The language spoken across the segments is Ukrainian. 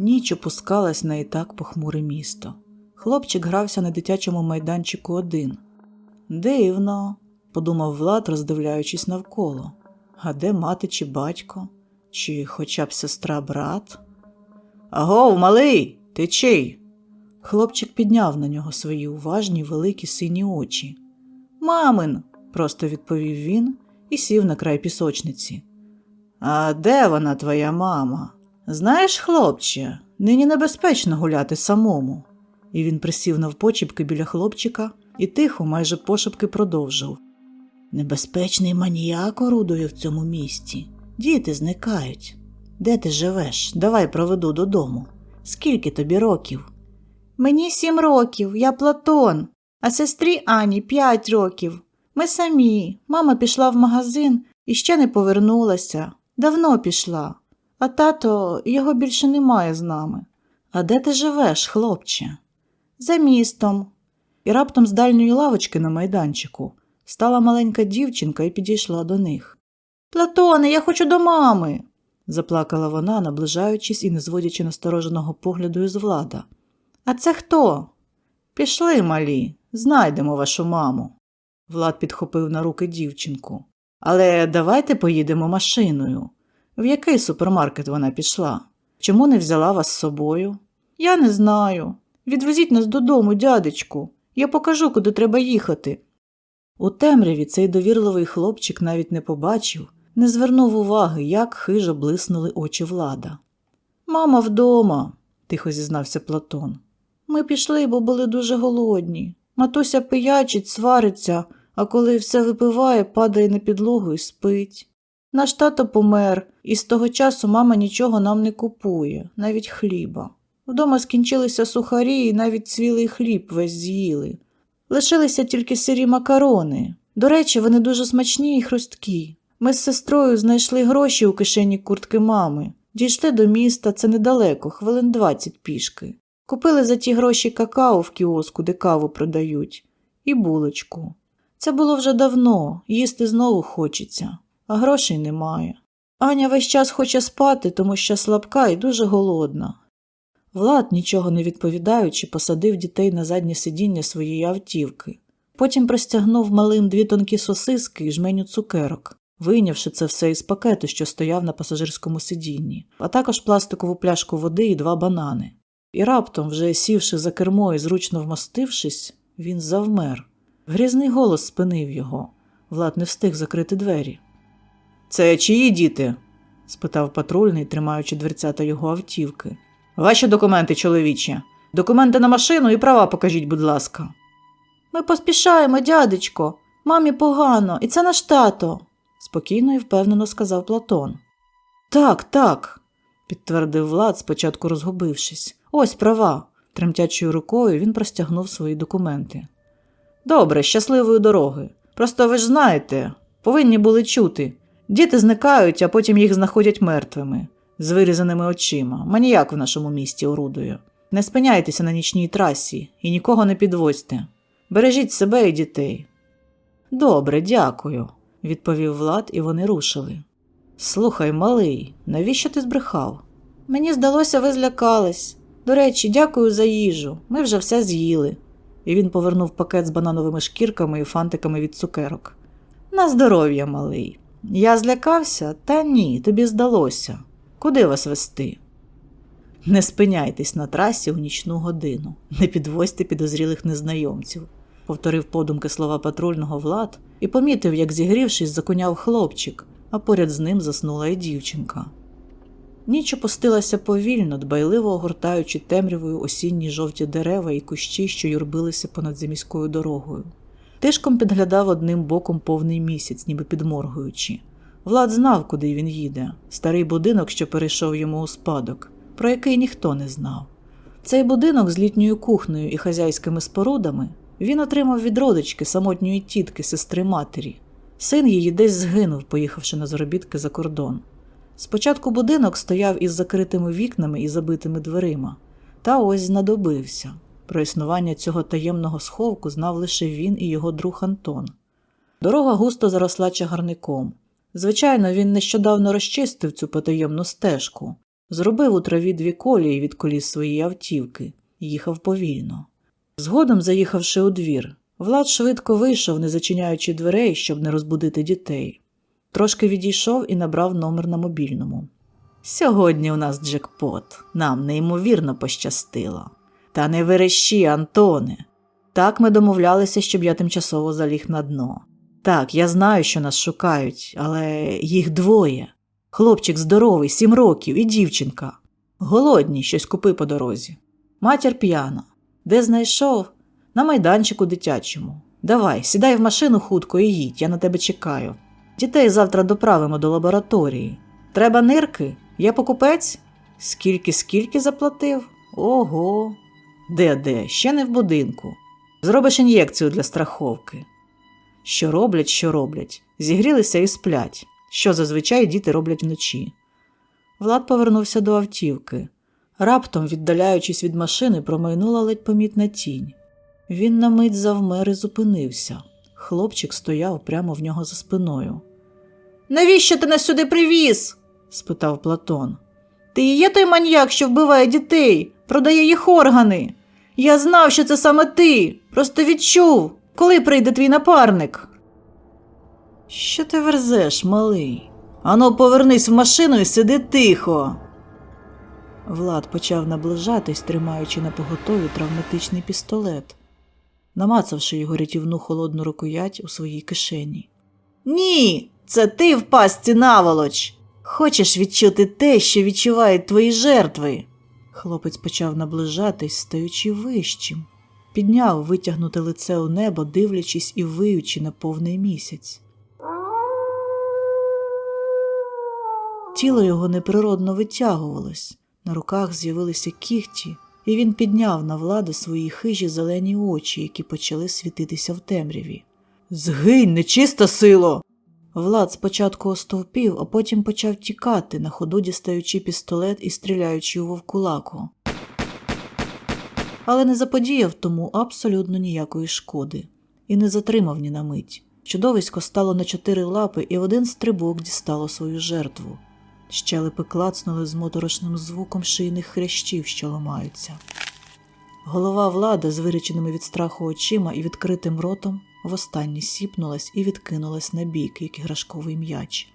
Ніч опускалась на і так похмуре місто. Хлопчик грався на дитячому майданчику один. Дивно, подумав Влад, роздивляючись навколо. А де мати чи батько, чи хоча б сестра брат? Агов, малий, ти чий? Хлопчик підняв на нього свої уважні великі сині очі. Мамин, просто відповів він і сів на край пісочниці. А де вона, твоя мама? Знаєш, хлопче, нині небезпечно гуляти самому. І він присів навпочіпки біля хлопчика і тихо, майже пошепки продовжив. Небезпечний маніяк орудує в цьому місті. Діти зникають. Де ти живеш? Давай проведу додому. Скільки тобі років? Мені сім років, я Платон, а сестрі Ані п'ять років. Ми самі. Мама пішла в магазин і ще не повернулася. Давно пішла. А тато його більше немає з нами. А де ти живеш, хлопче? За містом. І раптом з дальньої лавочки на майданчику стала маленька дівчинка і підійшла до них. Платоне, я хочу до мами. заплакала вона, наближаючись і не зводячи настороженого погляду із влада. А це хто? Пішли, малі, знайдемо вашу маму. Влад підхопив на руки дівчинку. Але давайте поїдемо машиною. В який супермаркет вона пішла? Чому не взяла вас з собою? Я не знаю. Відвезіть нас додому, дядечку. Я покажу, куди треба їхати. У темряві цей довірливий хлопчик навіть не побачив, не звернув уваги, як хижо блиснули очі влада. Мама вдома, тихо зізнався Платон. Ми пішли, бо були дуже голодні. Матуся пиячить, свариться, а коли все випиває, падає на підлогу і спить. Наш тато помер, і з того часу мама нічого нам не купує, навіть хліба. Вдома скінчилися сухарі і навіть цвілий хліб весь з'їли. Лишилися тільки сирі макарони. До речі, вони дуже смачні і хрусткі. Ми з сестрою знайшли гроші у кишені куртки мами. Дійшли до міста, це недалеко, хвилин двадцять пішки. Купили за ті гроші какао в кіоску, де каву продають, і булочку. Це було вже давно, їсти знову хочеться, а грошей немає. Аня весь час хоче спати, тому що слабка і дуже голодна. Влад, нічого не відповідаючи, посадив дітей на заднє сидіння своєї автівки. Потім простягнув малим дві тонкі сосиски і жменю цукерок, вийнявши це все із пакету, що стояв на пасажирському сидінні, а також пластикову пляшку води і два банани. І раптом, вже сівши за кермо і зручно вмостившись, він завмер. Грізний голос спинив його. Влад не встиг закрити двері. Це чиї діти? спитав патрульний, тримаючи дверцята його автівки. Ваші документи, чоловіче. Документи на машину і права покажіть, будь ласка. Ми поспішаємо, дядечко. Мамі погано, і це наш тато, спокійно і впевнено сказав Платон. Так, так, підтвердив Влад, спочатку розгубившись. Ось права. Тремтячою рукою він простягнув свої документи. Добре, щасливої дороги. Просто ви ж знаєте, повинні були чути. Діти зникають, а потім їх знаходять мертвими, з вирізаними очима. Маніяк в нашому місті орудує. Не спиняйтеся на нічній трасі і нікого не підвозьте. Бережіть себе і дітей. Добре, дякую, відповів Влад, і вони рушили. Слухай, малий, навіщо ти збрехав? Мені здалося, ви злякались. До речі, дякую за їжу. Ми вже все з'їли. І він повернув пакет з банановими шкірками і фантиками від цукерок. На здоров'я, малий. Я злякався, та ні, тобі здалося. Куди вас вести? Не спиняйтесь на трасі у нічну годину, не підвозьте підозрілих незнайомців, повторив подумки слова патрульного Влад і помітив, як зігрівшись, закуняв хлопчик, а поряд з ним заснула і дівчинка. Ніч опустилася повільно, дбайливо огортаючи темрявою осінні жовті дерева і кущі, що юрбилися понад заміською дорогою. Тишком підглядав одним боком повний місяць, ніби підморгуючи. Влад знав, куди він їде старий будинок, що перейшов йому у спадок, про який ніхто не знав. Цей будинок з літньою кухнею і хазяйськими спорудами він отримав від родички самотньої тітки, сестри матері. Син її десь згинув, поїхавши на заробітки за кордон. Спочатку будинок стояв із закритими вікнами і забитими дверима, та ось знадобився. Про існування цього таємного сховку знав лише він і його друг Антон. Дорога густо заросла чагарником. Звичайно, він нещодавно розчистив цю потаємну стежку, зробив у траві дві колії від коліс своєї автівки їхав повільно. Згодом, заїхавши у двір, Влад швидко вийшов, не зачиняючи дверей, щоб не розбудити дітей. Трошки відійшов і набрав номер на мобільному. Сьогодні у нас джекпот. Нам неймовірно пощастило. Та не верещі, Антоне. Так ми домовлялися, щоб я тимчасово заліг на дно. Так, я знаю, що нас шукають, але їх двоє. Хлопчик здоровий, сім років, і дівчинка. Голодні, щось купи по дорозі. Матір п'яна. Де знайшов? На майданчику дитячому. Давай, сідай в машину хутко і їдь, я на тебе чекаю. Дітей завтра доправимо до лабораторії. Треба нирки? Я покупець? Скільки, скільки заплатив? Ого. Де, де? Ще не в будинку. Зробиш ін'єкцію для страховки. Що роблять, що роблять. Зігрілися і сплять, що зазвичай діти роблять вночі. Влад повернувся до автівки. Раптом, віддаляючись від машини, промайнула ледь помітна тінь. Він на мить завмер і зупинився. Хлопчик стояв прямо в нього за спиною. Навіщо ти нас сюди привіз? спитав Платон. Ти і є той маньяк, що вбиває дітей, продає їх органи. Я знав, що це саме ти. Просто відчув, коли прийде твій напарник. Що ти верзеш, малий? Ану, повернись в машину і сиди тихо. Влад почав наближатись, тримаючи на поготові травматичний пістолет, намацавши його рятівну холодну рукоять у своїй кишені. Ні, це ти в пастці наволоч. Хочеш відчути те, що відчувають твої жертви. Хлопець почав наближатись, стаючи вищим, підняв витягнуте лице у небо, дивлячись і виючи на повний місяць. Тіло його неприродно витягувалось, на руках з'явилися кігті, і він підняв на владу свої хижі зелені очі, які почали світитися в темряві. Згинь, нечиста сило! Влад спочатку остовпів, а потім почав тікати, на ходу дістаючи пістолет і стріляючи у вовкулаку. Але не заподіяв тому абсолютно ніякої шкоди і не затримав ні на мить. Чудовисько стало на чотири лапи і в один стрибок дістало свою жертву. Щелепи клацнули з моторошним звуком шийних хрящів, що ламаються. Голова влада з виріченими від страху очима і відкритим ротом востаннє сіпнулась і відкинулась на бік, як іграшковий м'яч.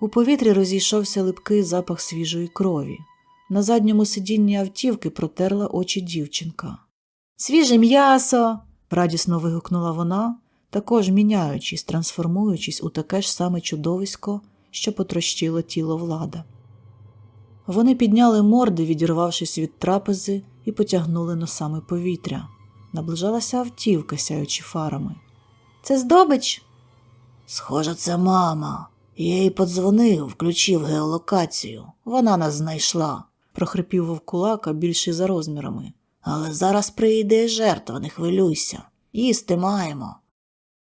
У повітрі розійшовся липкий запах свіжої крові. На задньому сидінні автівки протерла очі дівчинка. Свіже м'ясо. радісно вигукнула вона, також міняючись, трансформуючись у таке ж саме чудовисько, що потрощило тіло влада. Вони підняли морди, відірвавшись від трапези, і потягнули носами повітря. Наближалася автівка, сяючи фарами. Це здобич? Схоже, це мама. Я їй подзвонив, включив геолокацію. Вона нас знайшла, прохрипів вовкулака більший за розмірами. Але зараз прийде жертва, не хвилюйся. Їсти маємо.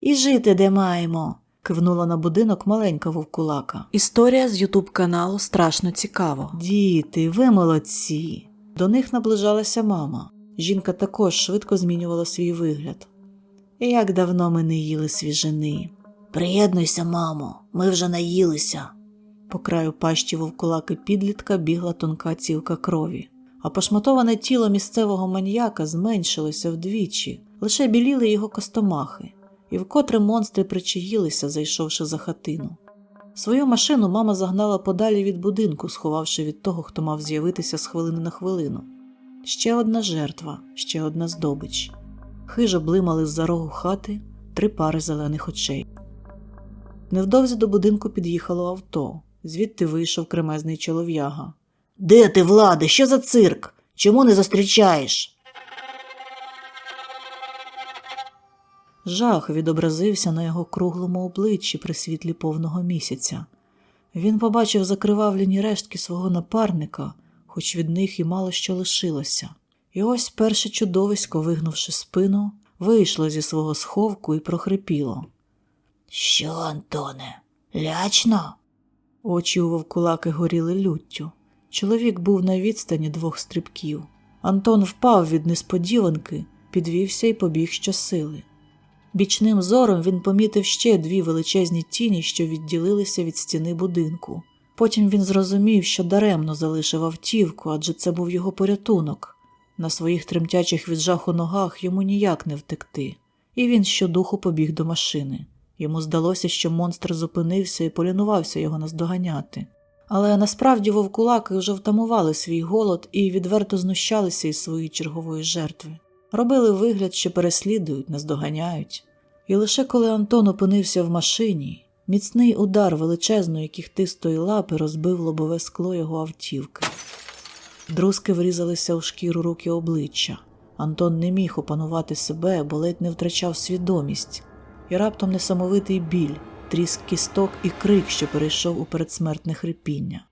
І жити де маємо, кивнула на будинок маленька вовкулака. Історія з ютуб каналу страшно цікаво. Діти, ви молодці. До них наближалася мама. Жінка також швидко змінювала свій вигляд. Як давно ми не їли свіжини. Приєднуйся, мамо, ми вже наїлися. По краю пащі вовкулаки підлітка бігла тонка цілка крові, а пошматоване тіло місцевого маньяка зменшилося вдвічі, лише біліли його костомахи, і вкотре монстри причаїлися, зайшовши за хатину. Свою машину мама загнала подалі від будинку, сховавши від того, хто мав з'явитися з хвилини на хвилину. Ще одна жертва, ще одна здобич. Хижо блимали з-за рогу хати три пари зелених очей. Невдовзі до будинку під'їхало авто, звідти вийшов кремезний чолов'яга. Де ти, влади? Що за цирк? Чому не зустрічаєш? Жах відобразився на його круглому обличчі при світлі повного місяця. Він побачив закривавлені рештки свого напарника, хоч від них і мало що лишилося. І ось перше чудовисько, вигнувши спину, вийшло зі свого сховку і прохрипіло. Що, Антоне, лячно? Очі у вовкулаки горіли люттю. Чоловік був на відстані двох стрибків. Антон впав від несподіванки, підвівся і побіг щосили. Бічним зором він помітив ще дві величезні тіні, що відділилися від стіни будинку. Потім він зрозумів, що даремно залишив автівку, адже це був його порятунок. На своїх тремтячих від жаху ногах йому ніяк не втекти, і він щодуху побіг до машини. Йому здалося, що монстр зупинився і полінувався його наздоганяти. Але насправді вовкулаки вже втамували свій голод і відверто знущалися із своєї чергової жертви. Робили вигляд, що переслідують, наздоганяють. І лише коли Антон опинився в машині, міцний удар величезної кіхтистої лапи розбив лобове скло його автівки. Друзки врізалися у шкіру руки обличчя. Антон не міг опанувати себе, бо ледь не втрачав свідомість, і раптом несамовитий біль, тріск кісток і крик, що перейшов у передсмертне хрипіння.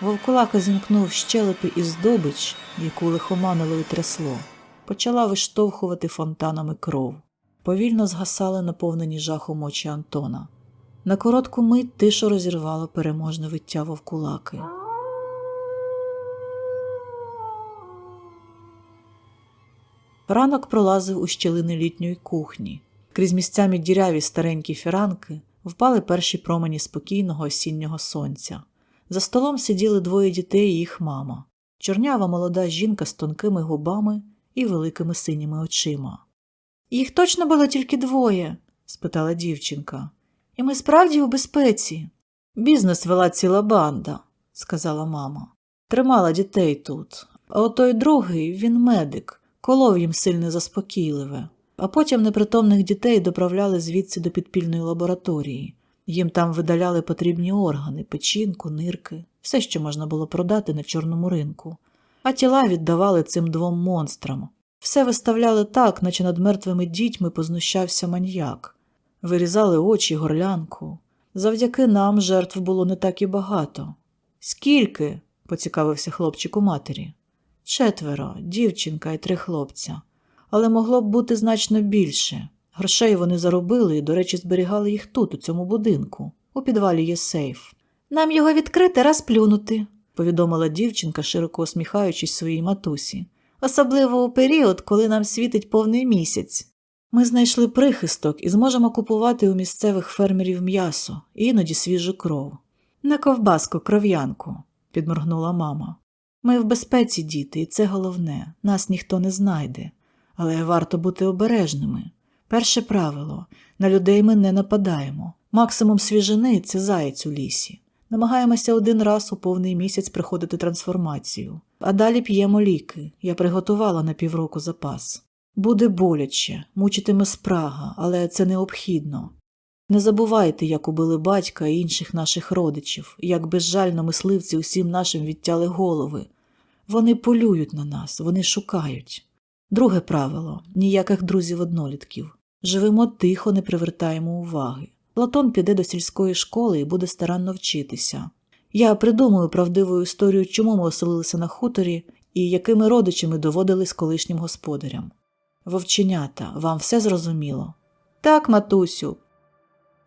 Вовкулака зімкнув щелепи і здобич, яку лихоманило і трясло, почала виштовхувати фонтанами кров. Повільно згасали наповнені жахом очі Антона. На коротку мить тишу розірвало переможне виття вовкулаки. Ранок пролазив у щілини літньої кухні. Крізь місцями діряві старенькі фіранки впали перші промені спокійного осіннього сонця. За столом сиділи двоє дітей і їх мама, чорнява молода жінка з тонкими губами і великими синіми очима. Їх точно було тільки двоє? спитала дівчинка. І ми справді у безпеці. Бізнес вела ціла банда, сказала мама. Тримала дітей тут. А отой другий він медик, колов їм сильне заспокійливе. А потім непритомних дітей доправляли звідси до підпільної лабораторії. Їм там видаляли потрібні органи, печінку, нирки, все, що можна було продати на чорному ринку. А тіла віддавали цим двом монстрам. Все виставляли так, наче над мертвими дітьми познущався маньяк. Вирізали очі, горлянку. Завдяки нам жертв було не так і багато. Скільки? поцікавився хлопчик у матері. Четверо, дівчинка і три хлопця. Але могло б бути значно більше. Грошей вони заробили і, до речі, зберігали їх тут, у цьому будинку. У підвалі є сейф. Нам його відкрити раз плюнути, повідомила дівчинка, широко усміхаючись своїй матусі. Особливо у період, коли нам світить повний місяць. Ми знайшли прихисток і зможемо купувати у місцевих фермерів м'ясо, іноді свіжу кров. На ковбаску, кров'янку, підморгнула мама. Ми в безпеці, діти, і це головне, нас ніхто не знайде. Але варто бути обережними. Перше правило на людей ми не нападаємо. Максимум свіжини це заєць у лісі. Намагаємося один раз у повний місяць приходити трансформацію, а далі п'ємо ліки. Я приготувала на півроку запас. Буде боляче, мучитиме спрага, але це необхідно. Не забувайте, як убили батька і інших наших родичів, як безжально мисливці усім нашим відтяли голови. Вони полюють на нас, вони шукають. Друге правило ніяких друзів-однолітків. Живемо тихо, не привертаємо уваги. Платон піде до сільської школи і буде старанно вчитися. Я придумаю правдиву історію, чому ми оселилися на хуторі і якими родичами доводились колишнім господарям. Вовченята, вам все зрозуміло? Так, матусю.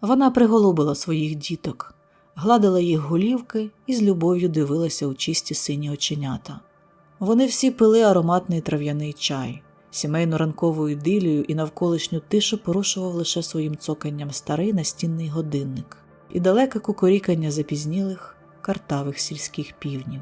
Вона приголубила своїх діток, гладила їх голівки і з любов'ю дивилася у чисті сині оченята. Вони всі пили ароматний трав'яний чай, сімейну ранкову ідилію і навколишню тишу порушував лише своїм цоканням старий настінний годинник і далеке кукурікання запізнілих картавих сільських півнів.